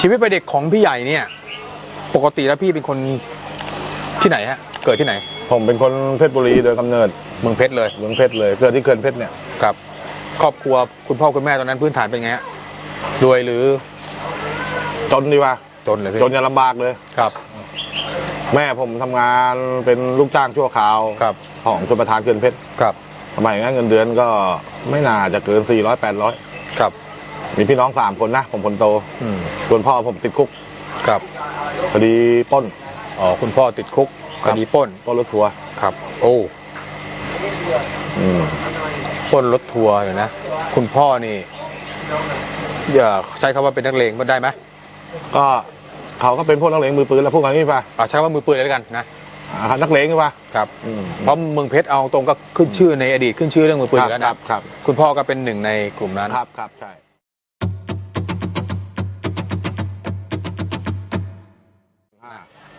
ชีวิตวัยเด็กของพี่ใหญ่เนี่ย ปกติแล้วพี่เป็นคนที่ไหนฮะ เกิดที่ไหน ผมเป็นคนเพชรบุรีโดยกำเนิดเมืองเพชรเลยเมืองเพชรเลยเกิดที่เขื่อนเพชรเนี่ยครับ ครอบครัวคุณพ่อคุณแม่ตอนนั้นพื้นฐานเป็นไงฮะรวยหรือจนดีว่าจนเลยพี่จนอย่าลำบากเลย ครับ แม่ผมทำงานเป็นลูกจ้างชั่วคราวครับ ของชนประธานเขื่อนเพชรครับสมัยนั้นเงินเดือนก็ไม่น่าจะเกิน400 800ครับ มีพี่น้องสามคนนะ ผมคนโตอืมส่วนพ่อผมติดคุกครับคดีปล้น อ๋อคุณพ่อติดคุกคครับ ดีปล้นปล้นรถทัวร์ครับ โอ้อืมปล้นรถทัวร์เนี่ยนะคุณพ่อนี่อย่าใช้คำว่าเป็นนักเลงก็ได้ไหมก็เขาก็เป็นพวกนักเลงมือปืนแล้วพวกนี้ป่ะอ่าใช้คำว่ามือปืนเลยแล้วกันนะอ่านักเลงใช่ป่ะครับ อืม เพราะเมืองเพชรเอาตรงก็ขึ้นชื่อในอดีตขึ้นชื่อเรื่องมือปืนอยู่แล้วครันะบครับ คุณพ่อก็เป็นหนึ่งในกลุ่มนั้น ครับครับใช่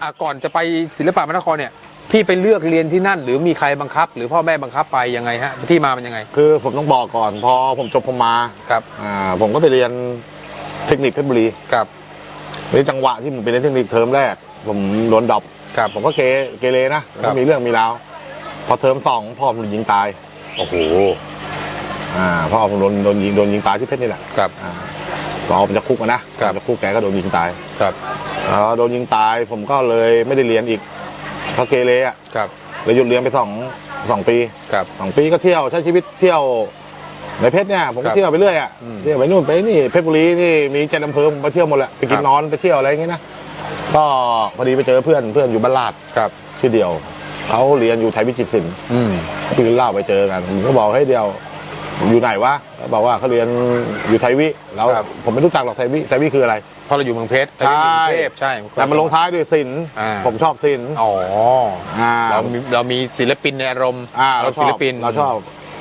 อะก่อนจะไปศิลปะมนครเนี่ยพี่ไปเลือกเรียนที่นั่น หรือมีใครบังคับ หรือพ่อแม่บังคับไปยังไงฮะที่มามันยังไง คือผมต้องบอกก่อนพอผมจบผมมาครับอ่าผมก็ไปเรียนเทคนิคเพชรบุรีครับในจังหวะที่ผมไปเรียนเทคนิคเทอมแรก ผมโดนดรอปครับผมก็เกเกเรนะครัก็บมีเรื่องมีราวพอเทอมสองพ่อผมโดนยิงตายโอ้โหอ่าพ่อผมโดนโดนยิงโดนยิงตายที่เพชรนี่แหละครับอ่าพอออกมาจากคุกอะนะครับออกจากคุกแกก็โดนยิงตายครับ แล้วโดนยิงตายผมก็เลยไม่ได้เรียนอีกเพราะเกเรอะครับเลยหยุดเรียนไปสองสองปีครับ สองปีก็เที่ยวใช้ชีวิตเที่ยวในเพชรเนี่ยผมครัก็บเที่ยวไปเรื่อยอะอืมเที่ยวไปนู่นไปนี่เพชรบุรีนี่มีเจ็ดอำเภอผมไปเที่ยวหมดแหละไปกิคนรับ นอนไปเที่ยวอะไรอย่างเงี้ยนะก็พอดีไปเจอเพื่อนเพื่อนอยู่บ้านลาดครับชื่อเดียวเขาเรียนอยู่ไทยวิจิตรศิลป์อืมพี่กินเหล้าไปเจอกันผมก็บอกให้ยเดียว อยู่ไหนวะเขาบอกว่าเขาเรียนอยู่ไทยวิแล้วครับ ผมไม่รู้จักหรอกไทยวิไทยวิคืออะไร เพราะเราอยู่เมืองเพชรใช่แต่อยู่กรุงเทพใช่ แต่มันลงท้ายด้วยศิลป์อ่า ผมชอบศิลป์อ๋ออ่า เรามีเรามีศิลปินในอารมณ์อ่าเราเราชศิอลบปินเราชอบ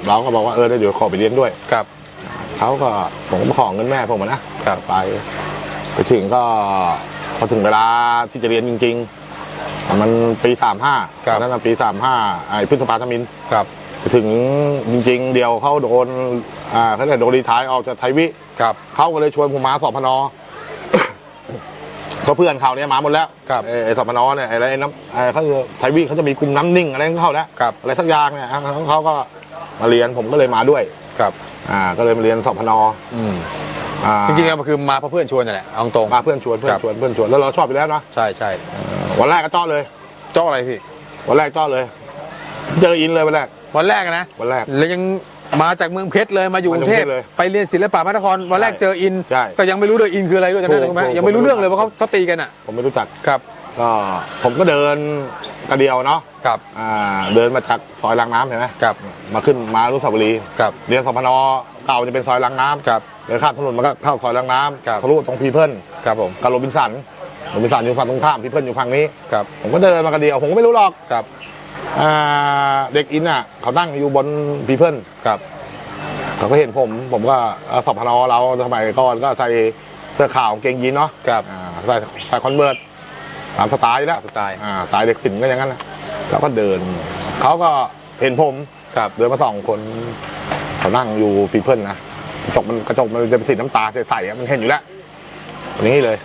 เราก็บอกว่าเออเดี๋ยวขอไปเรียนด้วยครับ เขาก็ผมก็มาขอเงินแม่ผมอะนะครับ ไป ไปถึงก็พอถึงเวลาที่จะเรียนจริง ๆ มันปีสามห้าครับ นั้นนะปีสามห้าไอ้พฤษภาธมินครับไป ถึงจริง ๆ เดียวเขาโดนอ่าเขาเรียกโดนรีไทายออกจากไทยวิครับเขาก็เลยชวนผมมาสอบพนเพราะเพื่อนเขาเนี่ยมาหมดแล้วครับไอ้ไอ้สอบพนเนี่ยไอ้อะไรน้ำไอ้เขาไทยวิเขาจะมีกลุ่มน้ำนิ่งอะไรของเขาแล้วครับอะไรสักอย่างเนี่ยเขาเขาก็มาเรียนผมก็เลยมาด้วยครับอ่าก็เลยมาเรียนสอบพนอืมอ่าจริงๆแล้วมันคือมาเพราะเพื่อนชวนนั่นแหละเอาตรงมาเพื่อนชวนเพื่อครันบชวนเพื่อนชวนแล้วเราชอบไปแล้วเนาะใช่ใช่วันแรกก็จ้อเลยเจ้าอะไรพี่วันแรกจ้อเลย เจออินเลยวันแรก วันแรกอะนะวันแรกแล้วยังมาจากเมืองเพชรเลยมาอยู่กรุงเทพมาจากกรุงเทพเลยไปเรียนศิลปะพระนครวันแรกใช่เจออินใช่ก็ยังไม่รู้เลยอินคืออะไรด้วยจำได้ถูกถูกไหมถูกยังไม่รู้ผมไม่รู้เรื่องเลยว่าเขาเขาตีกันอะ ผมไม่รู้จักครับก็ผมก็เดินกระเดียวเนาะครับอ่าเดินมาจากซอยรางน้ำเห็นไหมครับมาขึ้นมารุสาวรีย์ครับเรียนสพนเก่าจะเป็นซอยรางน้ำครับเดินข้ามถนนมันก็เข้าซอยรางน้ครับำทะลุตรงพีเพิลครับผมกับโรบินสันโรบินสันอยู่ฝั่งตรงข้ามพีเพิลอยู่ฝั่งนี้ครับผมก็เดินมากระเดียวผมก็ไม่รู้หรอกครับอ่า เด็กอินอะ เขานั่งอยู่บนพีเพิลครับเขาก็เห็นผม ผมก็เอ่อสอบพนเราสมัยก่อนก็ใส่เสื้อขาวกางเกงยีนเนาะครับอ่าใส่ใส่คอนเวิร์ตตามสไตล์อยู่แล้วสไตล์อ่าสไตล์เด็กสินก็อย่างนั้นนะแล้วก็เดิน เขาก็เห็นผมครับเดินมาสองคน เขานั่งอยู่พีเพิลนะกระจกมันกระจกมันจะเป็นสีน้ำตาใสๆอะมันเห็นอยู่แล้วอย่างนี้เลย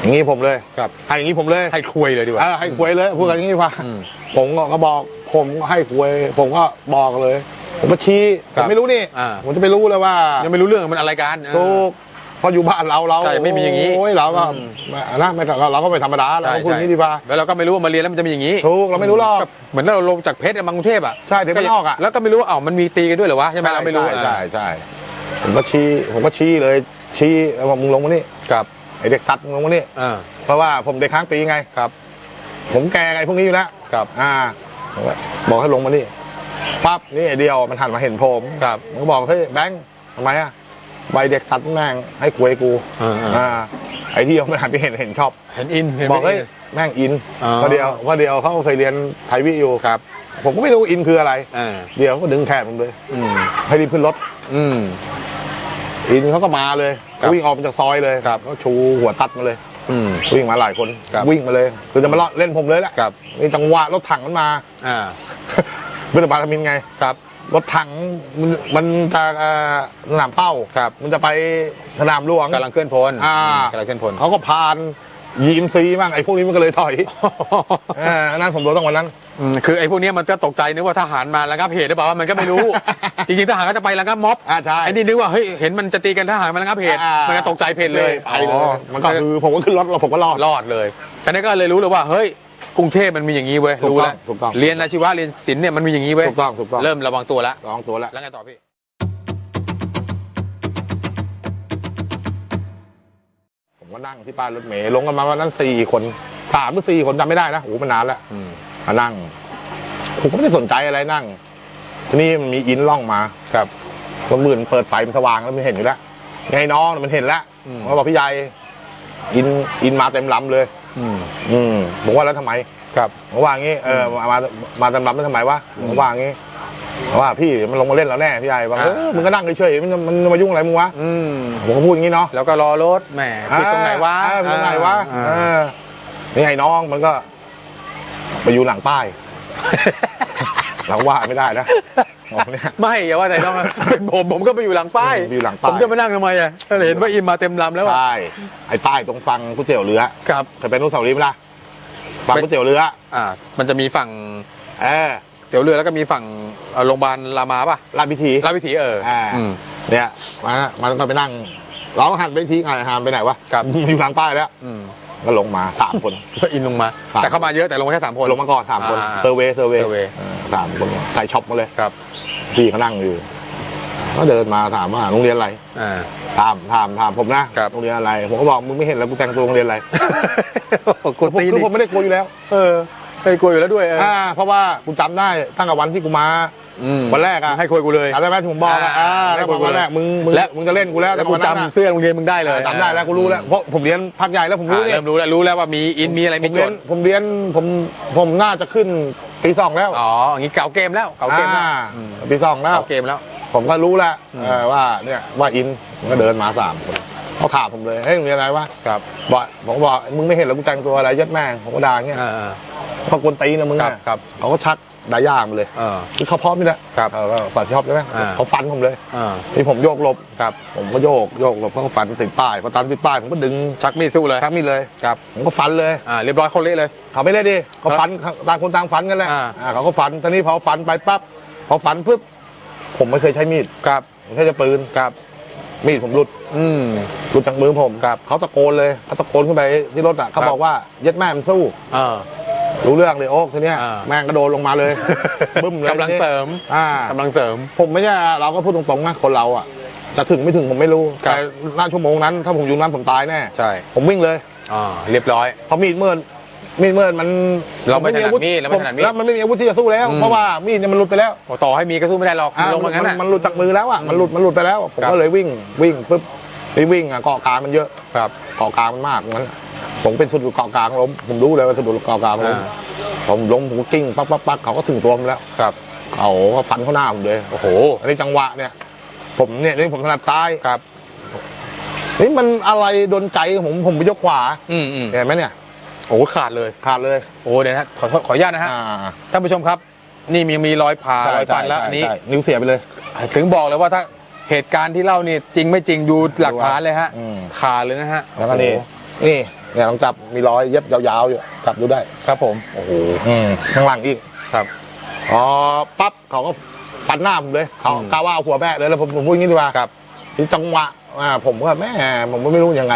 อย่างนี้ผมเลยครับให้อย่างนี้ผมเลยให้คุยเลยดีกว่าเออให้ควยเลยพูดกันอย่างนี้ดีกว่าอืม ผมก็บอก ผมก็ให้ควย ผมก็บอกเลย ผมก็ชี้คผรับมไม่รู้นี่อ่า ผมจะไปรู้เลยว่ายังไม่รู้เรื่องมันอะไรกันถูกพออยู่บ้านเราเราใช่ไม่มีอย่างนี้โอ้ยเราก็อืม นะไม่เราเราก็ไม่ธรรมดาเราใช่ก็พูดอย่างนี้ดีกว่า แล้วเราก็ไม่รู้ว่ามาเรียนแล้วมันจะมีอย่างนี้ถูกเราไม่รู้หรอกเหมือนเราลงจากเพชรมากรุงเทพอะใช่ถึงบ้านนอกอะ แล้วก็ไม่รู้ว่าเอ้ามันมีตีกันด้วยเหรอวะใช่ไหมเราไม่รู้ใช่อ่าใช่ใช่ผมก็ชี้ผมก็ชี้เลย ชี้แล้วบอกมึงลงมานี่ครับไอเด็กสัตว์มึงลงมานี่อ่าเพราะว่าผมเด็กค้างปีไง ครับ ผมแกไงพวกนี้อยู่แล้วครับอ่าผมก็บอกให้ลงมานี่ปั๊บนี่ไอเดียวมันหันมาเห็นผมครับผมก็บอกเฮ้ยแบงค์ทำไมอะใบเด็กสัตว์แม่งให้ควยกูอ่าอ่าอ่าไอเดียวมันหันไปเห็นเห็นชอบ เห็นอินเห็นบอกไม่เฮ้ยอินแม่งอินอ๋อเพราะเดียวเพราะเดียวเขาเคยเรียนไทยวิอยู่ครับ ผมก็ไม่รู้อินคืออะไรอ่าเดียวก็ดึงแขนผมเลยอืมให้รีบขึ้นรถอืมอินเขาก็มาเลยครับวิ่งออกมาจากซอยเลยครับเขาชูหัวตัดมาเลย อืม วิ่งมาหลายคนครับวิ่งมาเลย คือจะมาเลาะเล่นผมเลยแหละครับ นี่จังหวะรถถังมันมาอ่าเพื่อนบาลมินไง ครับ รถถังมันมันจะเอ่อสนามเป้าครับ มันจะไปสนามหลวง กำลังเคลื่อนพลอ่า กำลังเคลื่อนพล เขาก็ผ่าน ยีมซีบ้างไอ้พวกนี้มันก็เลยถอยเอออันนั้นผมโดนต้องวันนั้น อืมคือไอ้พวกเนี้ยมันก็ตกใจนึกว่าทหารมาระงับเหตุหรือเปล่าว่ามันก็ไม่รู้ จริงๆทหารก็จะไประงับม็อบอ่าใช่ ไอ้นี่นึกว่าเฮ้ยเห็นมันจะตีกันทหารมาระงับเหตุอ่ามัมันก็ตกใจเพลเลยไปเลอ๋ยอมันก็คือผมก็ขึ้นรถแล้วผมก็รอด รอดเลยแต่นี่ก็เลยรู้เลยว่าเฮ้ยกรุงเทพมันมีอย่างนี้เว้ยถูกต้องรู้แล้วถูกต้องเรียนอาชีวะเรียนศิลป์เนี่ยมันมีอย่างนี้เว้ยถูกต้องถูกต้อง เริ่มระวังตัวแล้วสองตัวแล้ว แล้วไงต่อพี่ ผมก็นั่งที่ป้ายรถเมล์ลงกันมาวันนั้นสี่คนสามหรือสี่คนจำไม่ได้นะโอ้โหมันนานแล้วอืมมานั่งผมก็ไม่ได้สนใจอะไรนั่ง ทีนี้มันมีอินล่องมาครับก็มืดเปิดไฟมันสว่างแล้วมันเห็นอยู่แล้วไงน้องมันเห็นแล้วอืม มันก็บอกพี่ใหญ่อินอินมาเต็มลำเลย อืมอืมผมว่าแล้วทำไม ครับ ผมว่างี้เออมามามาเต็มลำแล้วทำไมวะผมว่างี้ผม ว่าพี่มันลงมาเล่นแล้วแน่พี่ใหญ่บอกอ่าเออมึงก็นั่งเฉยๆมันจะมันจะมายุ่งอะไรมึงวะอืมผมก็พูดอย่างนี้เนาะแล้วก็รอรถแหมผิดตรงไหนวะเออผิดตรงไหนวะอ่าเออนี่ไงน้องมันก็ ไปอยู่หลังป้ายเราว่าไม่ได้นะบอกเนี่ยไม่อย่าว่าแต่น้องนะเป็นผมผมก็ไปอยู่หลังป้ายอยู่หลังป้ายผมจะมานั่งทำไมอะถ้าเห็นว่าอิมมาเต็มลำแล้วอะใช่ไอ้ป้ายตรงฟังก๋วยเตี๋ยวเรือครับเคยเป็นนุสาวรีย์ไหมล่ะฟังก๋วยเตี๋ยวเรืออ่า มันจะมีฝั่งเออเตี๋ยวเรือแล้วก็มีฝั่งเอ่อโรงพยาบาลรามาป่ะราชพิธีราชวิถีเอออาอืม เนี่ยมันมันก็ไปนั่งเราก็หันไปทีไงหันไปไหนวะครับ อยู่หลังป้ายแล้วอืมก็ลงมาสามคน ก็อินลงมา ครับ แต่เข้ามาเยอะแต่ลงมาแค่สามคน ลงมาก่อนสามคนอ่าเซอร์เวย์เซอร์เวย์เซอร์เวย์เออสามคนใส่ช็อปมาเลยครับพี่เขานั่งอยู่ก็เดินมาถามว่าโรงเรียนอะไรอ่า ถามถามถามผมนะครับ โรงเรียนอะไร ผมก็บอกมึงไม่เห็นแล้วกูแต่งตัวโรงเรียนอะไร กดตีคือนี่ผมไม่ได้กลัวอยู่แล้ว เออ ไม่กลัวอยู่แล้วด้วยเอออ่าเพราะว่ากูจำได้ตั้งแต่วันที่กูมาอืมวันแรกอะให้คุยกูเลย จำได้ไหมที่ผมบอกอะอ่าอ่าให้แล้วคุยกูวันแรกมึงมึงและ มึงจะเล่นกูแล้วแล้วกูวันนั้นจำอะเสื้อโรงเรียนมึงได้เลยจำได้แล้วกูรู้แล้วเพราะผมเรียนภาคใหญ่แล้วผมรู้อ่าเนี่ย เริ่มรู้แล้วรู้แล้วว่ามีอินมีอะไรผมีมโจเรียทนย์ผมเรียนผมผมน่าจะขึ้นปีสองแล้วอ๋ออย่างนี้เก่าเกมแล้วเก่าเกมแล้วอ่าอืมปีสองแล้ว เก่าเกมแล้ว ผมก็รู้แล้วอืมเออว่าเนี่ยว่าอินมันก็เดินมาสามคน เขาถามผมเลยเฮ้ยโรงเรียนอะไรวะครับบอกผมก็บอกมึงไม่เห็นแล้วกูแต่งตัวอะไรยัดแม่งผมก็ด่าอย่างเงี้ยอ่า พอกวนตีนนะมึงครับอะครับเขาก็ชักดาย่ามาเลยเออคือเขาพร้อมนี่แหละครับเออก็ฝ่ายชอบใช่ไหมอ่า เขาฟันผมเลยอ่านี่ผมโยกหลบ ครับผมก็โยกโยกหลบเขาก็ฟันติดป้ายพอตามติดป้ายผมก็ดึงชักมีดสู้เลยชักมีดเลยครับผมก็ฟันเลย อ่าเรียบร้อยเขาเละเลย เขาไม่ได้ดิเขาฟันต่างคนต่างฟันกันแหละอ่า อ่าเขาก็ฟันตอนนี้พอฟันไปปั๊บพอฟันปุ๊บผมไม่เคยใช้มีดครับผมใช้แต่ปืนครับ มีดผมหลุดอืม หลุดจากมือผมครับเขาตะโกนเลยเขาตะโกนขึ้นไปที่รถอะเขาครับ บอกว่าเย็ดแม่มันสู้ เออ รู้เรื่องเลยโอ๊กทีเนี้ยอ่า แม่งกระโดดลงมาเลย บึ้มเลยกำลังเสริมอ่ากำลังเสริม ผมไม่ใช่เราก็พูดตรงๆนะคนเราอะจะถึงไม่ถึงผมไม่รู้ครับ แต่หน้าชั่วโมงนั้น ถ้าผมอยู่นั้นผมตายแน่ใช่ผมวิ่งเลยอ่าเรียบร้อย เพราะมีดเมื่อน มีดเมื่อนมันเราไม่ผถนัดอาวุธมีดเราไม่ถนัดมีด แล้วมันไม่มีอาวุธที่จะสู้แล้วอืมเพราะว่ามีดเนี่ยมันหลุดไปแล้วโอ้ต่อให้มีก็สู้ไม่ได้หรอกอ่าลงมางั้นมัน่ะ มันหลุดจากมือแล้วอะมันหลุดมันหลุดไปแล้วผมครับ ก็เลยวิ่งวิ่งปุ๊บไปวิ่งอะเกาะกลางมันเยอะครับ เกาะกลางมันมากงั้นผมเป็นสุดเกาะกลางล้มผมรู้เลยว่าสุดเกาะกลางล้มอ่า ผมล้มผมก็กิ้งปั๊บปั๊บปั๊บเขาก็ถึงตัวผมแล้วครับเขาก็ฟันเข้าหน้าผมเลย โอ้โหอันนี้จังหวะเนี่ย ผมเนี่ยนี่ผมถนัดซ้ายครับ นี่มันอะไรโดนใจผมผมไปยกขวาอืมอืมเห็นไหมเนี่ย โอ้ขาดเลย ขาดเลยโอ้เดี๋ยวนะขอขออนุญาตนะฮะอ่าท่านผู้ชมครับ นี่มีมีรอยผ่าใช่รอยฟันแล้วใช่อันนี้ใช่นิ้วเสียไปเลย ถึงบอกเลยว่าถ้าเหตุการณ์ที่เล่านี่จริงไม่จริงดูหลักฐานเลยฮะอืมขาดเลยนะฮะแล้วก็นี่นี่เนี่ยลองจับมีรอยเย็บยาวๆอยู่จับดูได้ครับผมโอ้โหข้างหลังอีกครับอ๋อปั๊บเขาก็ฟันหน้าผมเลยเขาอืมกล้าว่าเอาหัวแม่เลยแล้วผมผมพูดอย่างนี้ดีกว่าครับที่จังหวะ อ่าผมก็แม่ผมก็ไม่รู้ยังไง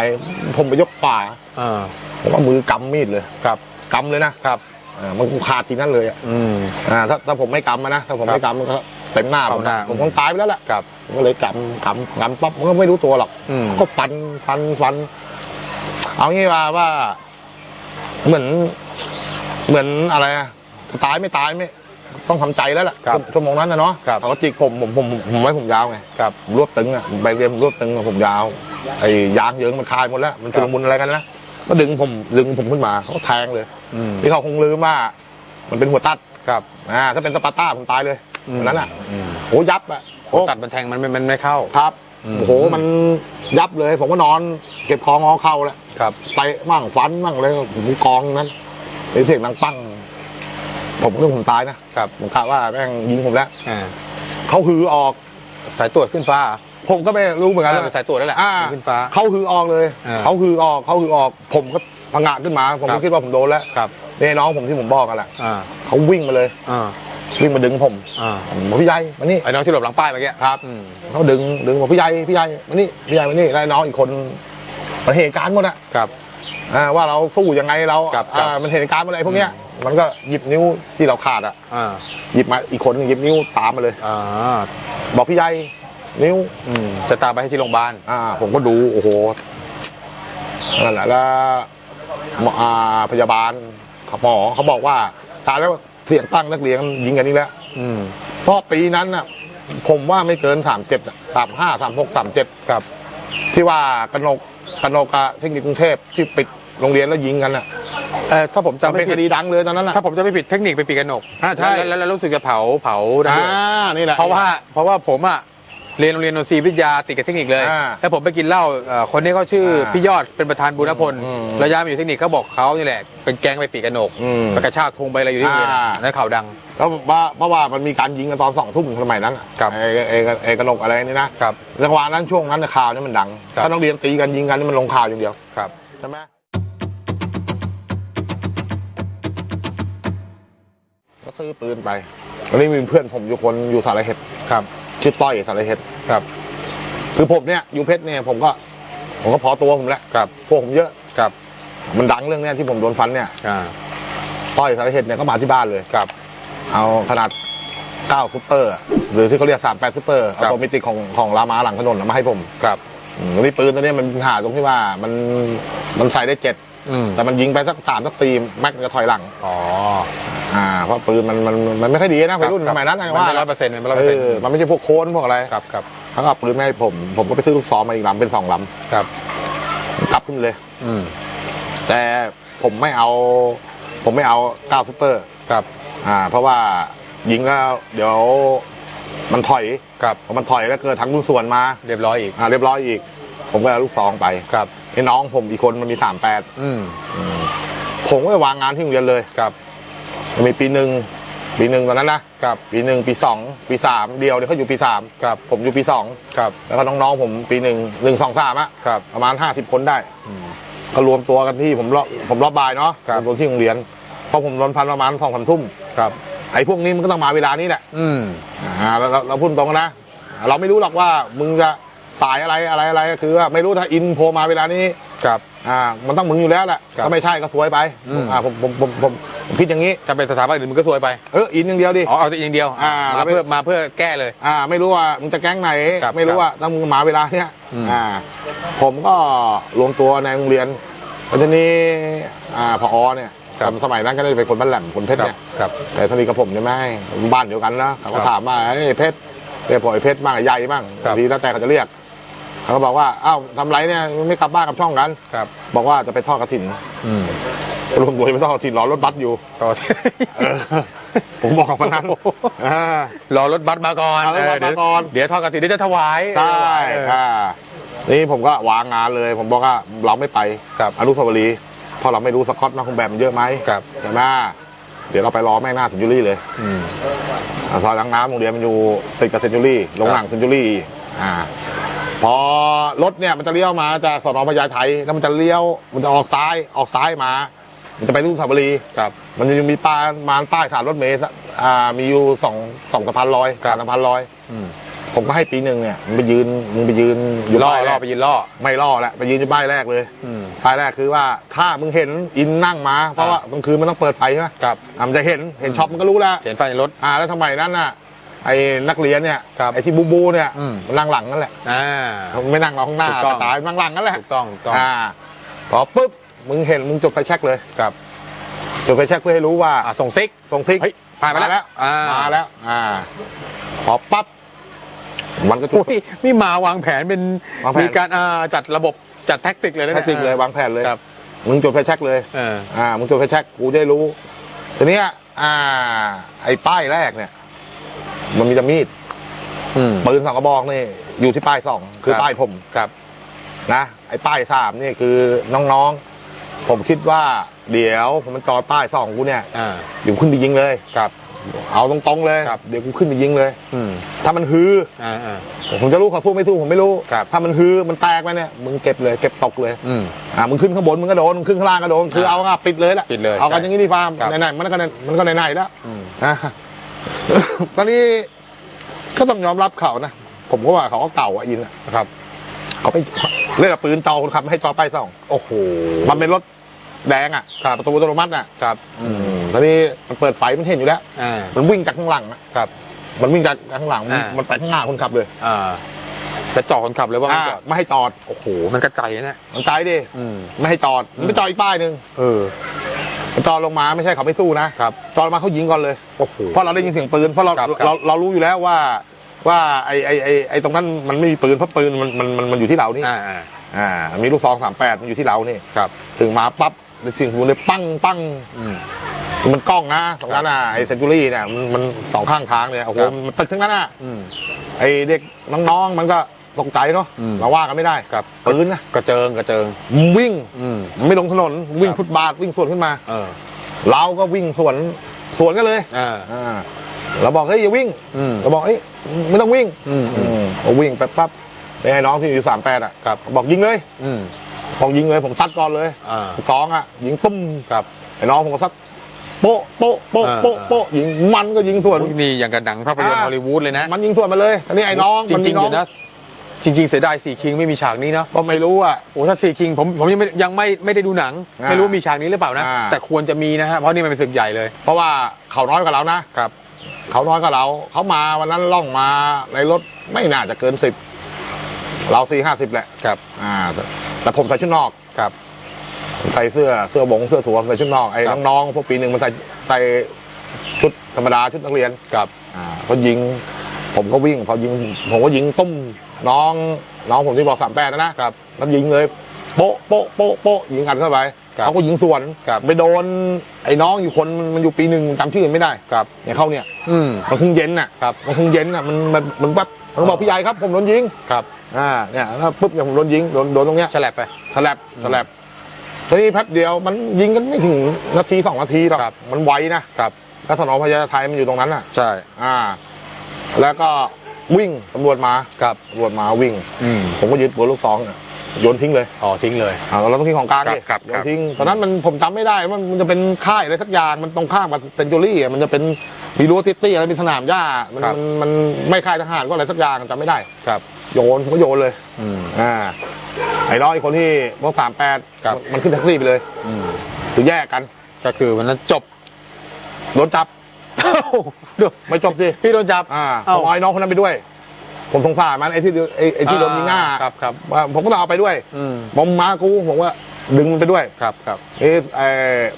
ผมไปยกขวาอ่าผมว่ามือกำมีดเลยครับกำเลยนะครับอ่ามันขาดทีนั้นเลยอะอืมอ่าถ้าถ้าผมไม่กำอะนะถ้าผมครับไม่กำมันก็เต็มหน้าผมเข้าหน้าผมคงตายไปแล้วแหละครับผมก็เลยกำกำกำปั๊บมันก็ไม่รู้ตัวหรอกอืมก็ฟันฟันฟัน เอางี้ว่าว่า เหมือน เหมือนอะไรอะตายไม่ตายไม่ ต้องทำใจแล้วล่ะครับชั่วโมงนั้นนะเนาะครับเขาก็จิกผมผมผมผมผมไว้ผมยาวไงครับผมรวบตึงอะผมไปเรียนผมรวบตึงอะผมยาวไอ้ยางเยิงมันคายหมดแล้ว มันชุลมุนอะไรกันนะก็ดึงผมดึงผมขึ้นมาเขาก็แทงเลยอืมที่เขาคงลืมว่า มันเป็นหัวตัดครับอ่าถ้าเป็นสปาร์ต้าผมตายเลยอืมวันนั้นอะอืมโอ้ยับอะโอ้ตัดมันแทงมันไม่มันไม่เข้าครับอืมโอ้โหมันยับเลย ผมก็นอน เก็บของงอเข้าแล้วครับไปมั่งฟันมั่งเลยผมกองนั้นไอ้เสียงดังปัง ผมเรื่องผมตายนะครับผมกะว่าแม่งยิงผมแล้วอ่าเขาฮือออกสายตรวจขึ้นฟ้า ผมก็ไม่รู้เหมือนกันเออสายตรวจนั่นแหละอ่าขึ้นฟ้าเขาฮือออกเลยเออเขาฮือออกเขาฮือออก ผมก็พังงะขึ้นมา ผมครัก็บคิดว่าผมโดนแล้วครับนี่น้องผมที่ผมบอกกันแหละอ่าเขาวิ่งมาเลยอ่าวิ่งมาดึงผมอ่าผมบอกพี่ใหญ่มานี่ไอ้น้องที่หลบหลังป้ายเมื่อกี้ครับอืมเขาดึงดึงบอกพี่ใหญ่พี่ใหญ่มานี่พี่ใหญ่มานี่แล้วน้องอีกคนมันเหตุการณ์หมดอะครับอ่าว่าเราสู้ยังไงเราครับอ่ามันเหตุการณ์อะไรพวกเนี้ย มันก็หยิบนิ้วที่เราขาดอะอ่าหยิบมาอีกคนหนึงหยิบนิ้วตามมาเลย อ่าบอกพี่ใหญ่นิ้ว อืมจะตามไปให้ที่โรงพยาบาลอ่า ผมก็ดูโอ้โหนั่นแหละแล้วหมออ่าพยาบาลเขาหมอเขาบอกว่าตายแล้วเสียงตั้งนักเรียนยิงกันนี่แล้ว อืมเพราะปีนั้นน่ะ ผมว่าไม่เกินสามเจ็ดสามห้าสามหกสามเจ็ดครับ ที่ว่ากนกกนกอะเทคนิคกรุงเทพที่ปิด โรงเรียนแล้วยิงกันอะเออถ้าผมจำจะไม่เป็นคผิดดีดังเลยตอนนั้นอะ ถ้าผมจะไม่ผิดเทคนิคไปปีกระหนกอ่าใช่ แล้วแล้วแล้วรู้สึกจะเผาเผานะอ่าด้วยนี่แหละ เพราะว่าเพราะว่าผมอะเรียนโรงเรียนนนทรีย์วิทยาติดกับเทคนิคเลยอ่าแล้วผมไปกินเหล้าเอ่อคนนี้เขาชื่ออาพี่ยอดเป็นประธานบุญพลอืมระยะมาอยู่เทคนิคเขาบอกเขานี่แหละเป็นแก๊งไปปีกกระหนกอืมไปกระชากธงไปอะไรอยู่ที่โรงเรียนอ่า นั่นข่าวดัง แล้วว่าเพราะว่ามันมีการยิงกันตอนสองทุ่มสมัยนั้นอะครับไอ้ไอ้ไอ้ไอ้กนกอะไรนี่นะครับ จังหวะนั้นช่วงนั้นน่ะข่าวนี่มันดัง ครับ ถ้าต้องเรียนตีกันยิงกันนี่มันลงข่าวอย่างเดียวครับ ใช่ไหม ก็ซื้อปืนไปวันนี้มีเพื่อนผมอยู่คนอยู่สารเห็ดครับชื่อต้อยสารเห็ดครับ คือผมเนี่ยอยู่เพชรเนี่ยผมก็ ผมก็พอตัวผมแล้วครับพวกผมเยอะครับ มันดังเรื่องเนี้ยที่ผมโดนฟันเนี่ยอ่าต้อยสารเห็ดเนี่ยก็มาที่บ้านเลยครับ เอาขนาด9ซุปเปอร์หรือที่เขาเรียก38ซุปเปอร์ครัเอาบตัวมิติของของรามาหลังถนนน่ะมาให้ผมครับอืมนี่ปืนตัวเนี้ยมันปัญหาตรงที่ว่ามันมันใส่ได้เจ็ด อืม แต่มันยิงไปสักสามสักสี่แม็กมันจะถอยหลัง อ๋ออ่าเพราะปืนมันมันมันไม่ค่อยดีนะวัยรุ่นคสบมัยนั้นนะมันว่าไม่ร้อยเปอร์เซ็นต์มันไม่ร้อยเอเปอร์เซ็นต์อมันไม่ใช่พวกโค้นพวกอะไรครับครับเขาก็เอาปืนมาให้ผมผมก็ไปซื้อลูกซองมาอีกลำเป็นสองลครับำกลับขึ้นเลย อืมแต่ผมไม่เอา ผมไม่เอา9ซุปเปอร์ครับอ่า เพราะว่ายิงแล้วเดี๋ยวมันถอยครับพอมันถอยแล้วเกิดทางรุ่นส่วนมาเรียบร้อยอีกอ่าเรียบร้อยอีก ผมก็เอาลูกซองไป ครับ ไอ้น้องผมอีกคนมันมีสามแปดอืมผมก็ไปวางงานที่โรงเรียนเลยครับมันมีปีหนึ่งปีหนึ่งตอนนั้นนะครับปีหนึ่งปีสองปีสามเดียวเนี่ยเขาอยู่ปีสามครับผมอยู่ปีสองครับแล้วก็น้องๆผมปีหนึ่งหนึ่งสองสามอะครับประมาณห้าสิบคนได้อืมก็รวมตัวกันที่ผมรอบผมรอบบ่ายเนาะครับรวมตัวที่โรงเรียนเพราะผมโดนฟันประมาณสองสามทุ่มครับไอ้พวกนี้มันก็ต้องมาเวลานี้แหละ อืมอ่าเราเราเราพูดตรงกันนะ เราไม่รู้หรอกว่ามึงจะ สายอะไรอะไรอะไรก็คือว่าไม่รู้ถ้าอินโพมาเวลานี้ครับอ่ามันต้องมึงอยู่แล้วแหละครับถ้าไม่ใช่ก็ซวยไปอืมอ่าผมผมผมผมผมคิดอย่างนี้ถ้าเป็นสถาบันอื่นมึงก็ซวยไปเอออินอย่างเดียวดิอ๋อเอาแต่อย่างเดียวอ่ามาเพื่อมาเพื่อแก้เลยอ่าไม่รู้ว่ามึงจะแก๊งไหนครับไม่รู้ว่าถ้ามึงมาเวลาเนี้ยอืมอ่าผมก็รวมตัวในโรงเรียนแล้วทีนี้อ่าพอเนี่ยสมัยนั้นก็ได้เป็นคนบ้านแหลมคนเพชรครับเนี่ยครับแต่สนิทกับผมเนี่ยไม่บ้านเดียวกันนะเขาก็ครับถามว่าเอ้ยเพชรเรียกผมไอ้เพชรบ้างไอ้ใหญ่บ้างครับทีแล้วแต่เขาจะเรียก เขาก็บอกว่าอ้าวทำไรเนี่ยไม่กลับบ้านกับช่องกัน ครับ บอกว่าจะไปทอดกระถินอืมรวมตัวไปทอดกระถินรอรถบัสอยู่ต่อเออผมบอกกับมันนั้นอ่ารอรถบัสมาก่อนเอารถบัสเดี๋ยวมาก่อนเดี๋ยวทอดกระถิ่นเดี๋ยวจะถวายใช่เอออ่านี่ผมก็วางงานเลย ผมบอกว่าเราไม่ไปครับอนุสาวรีย์เพราะเราไม่รู้สกอตมาคงแบบมันเยอะไหมครับ ใช่ไหมเดี๋ยวเราไปรอแม่งหน้าเซนจูรี่เลยอืม อ่าซอยล้างน้ำโรงเรียนมันอยู่ติดกับเซนจูรี่โรงหนังเซนจูรี่อ่า พอรถเนี่ยมันจะเลี้ยวมาจากสนพญาไทแล้วมันจะเลี้ยวมันจะออกซ้ายออกซ้ายมา มันจะไปรุ่งสาวรีย์ครับ มันจะมีป้ายมานป้ายสถานรถเมล์สอ่ามีอยู่สองสองสะพานลอยครับสะพานลอยอืมผมก็ให้ปีหนึ่งเนี่ยมึงไปยืนมึงไปยืนอยู่ล่อป้ายแรล่อกไปยืนล่อไม่ล่อแหละไปยืนอยู่ป้ายแรกเลยอืมป้ายแรกคือว่าถ้ามึงเห็นอินนั่งมาเพราะว่ากลางคืนมันต้องเปิดไฟใช่ไหมครับอะมันจะเห็นเห็นช็อปมันก็รู้แล้วเขียนไฟในรถอ่าแล้วสมัยนั้นน่ะ ไอ้นักเรียนเนี่ยครับไอ้ที่บูบูเนี่ยอืม มันนั่งหลังนั่นแหละอ่ามันไม่นั่งเราข้างหน้าถูกต้องกระตายนั่งหลังนั่นแหละถูกต้องถูกต้องอ่าพอปุ๊บมึงเห็นมึงจดไฟแช็กเลยครับจดไฟแช็กเพื่อให้รู้ว่า อ่าส่งซิก ส่งซิกเฮ้ยผ่านมาแล้วอ่ามาแล้ว อ่า พอปั๊บมันก็จุดโอ้ยนี่มาวางแผนเป็นวางแผน มีการอ่าจัดระบบจัดแท็กติกเลยนะแท็นี่กติกเลยวางแผนเลยครับมึงจดไฟแช็กเลย เออ อ่า มึงจดไฟแช็กกูจะได้รู้ ทีเนี้ยอ่า ไอ้ป้ายแรกเนี่ย มันมีจะมีดอืมปืนสองกระบอกนี่อยู่ที่ป้ายสองคือครับป้ายผม ครับ นะไอ้ป้ายสามนี่คือน้องๆ ผมคิดว่า เดี๋ยวผมมันจอดป้ายสองกูเนี่ยอ่า เดี๋ยวขึ้นไปยิงเลย ครับ เอาตรงๆเลย ครับ เดี๋ยวกูขึ้นไปยิงเลย อืม ถ้ามันฮือ อ่าอ่า ผมจะรู้เขาสู้ไม่สู้ผมไม่รู้ ครับ ถ้ามันฮือมันแตกไปเนี่ยมึงเก็บเลยเก็บตกเลยอืม อ่ามึงขึ้นข้างบนมึงก็โดนมึงขึ้นข้างล่างก็โดนคือเอาอะปิดเลยละปิดเลยเอากันใช่อย่างนี้ดีฟาร์มครับ ไหนๆมันก็มันก็ไหนๆแล้วอืมอะ ตอนนี้ก็ต้องยอมรับเขานะ ผมก็ว่าเขาก็เก่าอะอินอะครับ เขาไม่เล่นกับปืนจอคนขับไม่ให้จอไปส่อง โอ้โห มันเป็นรถแดงอะครับประตูอัตโนมัติอะครับอืมตอนนี้มันเปิดไฟมันเห็นอยู่แล้วอ่ามันวิ่งจากข้างหลังอะครับ มันวิ่งจากข้างหลังอ่ามัมันไปข้างหน้าคนขับเลยอ่าจะจอดคนขับเลยว่าไม่อ่าจอดไม่ให้จอด โอ้โห มันกระจายนะมันใจดิอืมไม่ให้จอดมันไปจอดอีกป้ายหนึ่งเออ มันจอดลงมาไม่ใช่เขาไม่สู้นะครับจอดลงมาเขายิงก่อนเลยโอ้โหเพราะเราได้ยินเสียงปืนเพราะเราครับครับ เราเรารู้อยู่แล้วว่า ว่าไอไอไอไอตรงนั้นมันไม่มีปืนเพราะปืนมันมันมันมันอยู่ที่เรานี่อ่าอ่าอ่ามีลูกซองสามแปดมันอยู่ที่เรานี่ ครับ ถึงมาปั๊บเสียงปืนเลยปั้งปั้งอืม มันกล้องนะตรงนั้นอะไอเซนจูรี่เนี่ยมันมันสองข้างทางเนี่ยโอ้โหครับ มันตึกทั้งนั้นอะ อืม ไอเด็กน้องๆ มันก็ ตกใจเนาะอืม เราว่ากันไม่ได้ครับปืนนะกระเจิงกระเจิงมันวิ่งอืมมันไม่ลงถนนวิ่งครับ ฟุตบาทวิ่งสวนขึ้นมา เออเราก็วิ่งสวนสวนกันเลยอ่า อ่าเราบอกเฮ้ยอย่าวิ่งอืมเราบอกเอ้ยไม่ต้องวิ่งอืมอืมผมวิ่งไปปั๊บไปให้น้องที่อยู่สามแปดอะครับบอกยิงเลยอืม บอกยิงเลยผมซัดก่อนเลยอ่า สองอะยิงตุ้มครับ ไอ้น้องผมก็ซัดโป๊ะโป๊ะโป๊ะอ่าโป๊ะโป๊ะยิงมันก็ยิงสวนอุ๊ยนี่อย่างกับหนังภาพยนตร์อ่า ฮอลลีวูดเลยนะมันยิงสวนมาเลยอันนี้ไอ้น้องจมันริมีงๆน้องเดี๋ยวนะ จริง ๆ เสียดายสี่คิงไม่มีฉากนี้เนาะก็ไม่รู้อะ โอ้ถ้าสี่คิงผมผมยังไม่ยังไม่ไม่ได้ดูหนัง อ่าไม่รู้มีฉากนี้หรือเปล่านะ อ่า แต่ควรจะมีนะฮะเพราะนี่มันเป็นศึกใหญ่เลยเพราะว่าเขาน้อยกว่าเรานะ ครับ เขาน้อยกว่าเรา เขามาวันนั้นล่องมาในรถไม่น่าจะเกินสิบ เราสี่ห้าสิบแหละ ครับอ่า แต่แต่ผมใส่ชุดนอก ครับผมใส่เสื้อเสื้อบงเสื้อสวมใส่ชุดนอกไอ้ครับ น้องๆพวกปีหนึ่งมันใส่ใส่ชุดธรรมดาชุดนักเรียน ครับ อ่าพอยิง ผมก็วิ่ง พอยิงผมก็ยิงตุ้ม น้องน้องผมที่บอกสามแปดนะนะครับแล้วยิงเลย โป๊ะโป๊ะโป๊ะโป๊ะยิงกันเข้าไปครับเขาก็ยิงสวนครับไปโดนไอ้น้องอยู่คนมันมันอยู่ปีหนึ่งจำชื่อไม่ได้ครับเนี่ยเขาเนี่ยอืมมันคงเย็นน่ะครับมันคงเย็นน่ะมันมันมันแบบมันบอกพี่ใหญ่ครับผมโดนยิงครับอ่าเนี่ยแล้วปุ๊บเนี่ยผมโดนยิงโดนโดนตรงเนี้ยฉลับไปสลับสลับทีนี้แป๊บเดียวมันยิงกันไม่ถึงนาทีสองนาทีหรอกครับมันไวนะครับแล้วสนพญาไทมันอยู่ตรงนั้นน่ะใช่อ่า แล้วก็ วิ่งตำรวจมาครับตำรวจมาวิ่ง อืมผมก็ยึดปืนลูกซองน่ะโยนทิ้งเลยอ๋อทิ้งเลย อ่าเราต้องทิ้งของกลางดิครับโยครันบทิ้งตอนนั้นมันผมจำไม่ได้ว่ามันจะเป็นค่ายอะไรสักอย่างมันตรงข้ามกับเซนจูรี่อะมันจะเป็นมีรั้วติตี้อะไรมีสนามหญ้ามันครับ มันมันไม่ค่ายทหารก็อะไรสักอย่างจำไม่ได้ ครับ โยนผมก็โยนเลย อืม อ่าไอ้น้องอีกคนที่พวกสามแปดครับ มันขึ้นแท็กซี่ไปเลยอืมคือแยกกันก็คือวันนั้นจบ โดนจับ ดูไม่จบสิพี่โดนจับอ่าผเอ้ามเอาไอ้น้องคนนั้นไปด้วย ผมสงสารมันไอ้ที่ไอ้ไอ้ที่โดนยิงหน้าครับครับ ว่าผมก็ต้องเอาไปด้วยอืมผมมากูผมว่าดึงมันไปด้วยครับครับเอ้ไอ้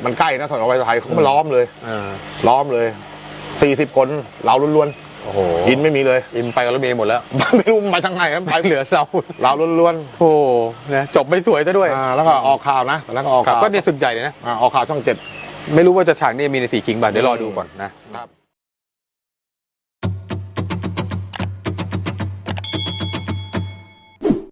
มันใกล้นะสอนอไวไทยเขาก็มาล้อมเลย อ่าล้อมเลยสี่สิบคนเราล้วนโอ้โหๆอินไม่มีเลย อินไปกับรถเมย์หมดแล้ว ไม่รู้มันไปทางไหนมันไปเหลือเราเราล้วนโอ้นะจบไม่สวยซะด้วยๆอ่าแล้วก็ออกข่าวนะตอนนั้นก็ออกครับข่าวก็เนี่ยศึกใหญ่เลยนะ อ่าออกข่าวช่องเจ็ด ไม่รู้ว่าจะฉากนี้มีในสี่คิงบ่ะเดี๋ยวรอดูก่อนนะครับ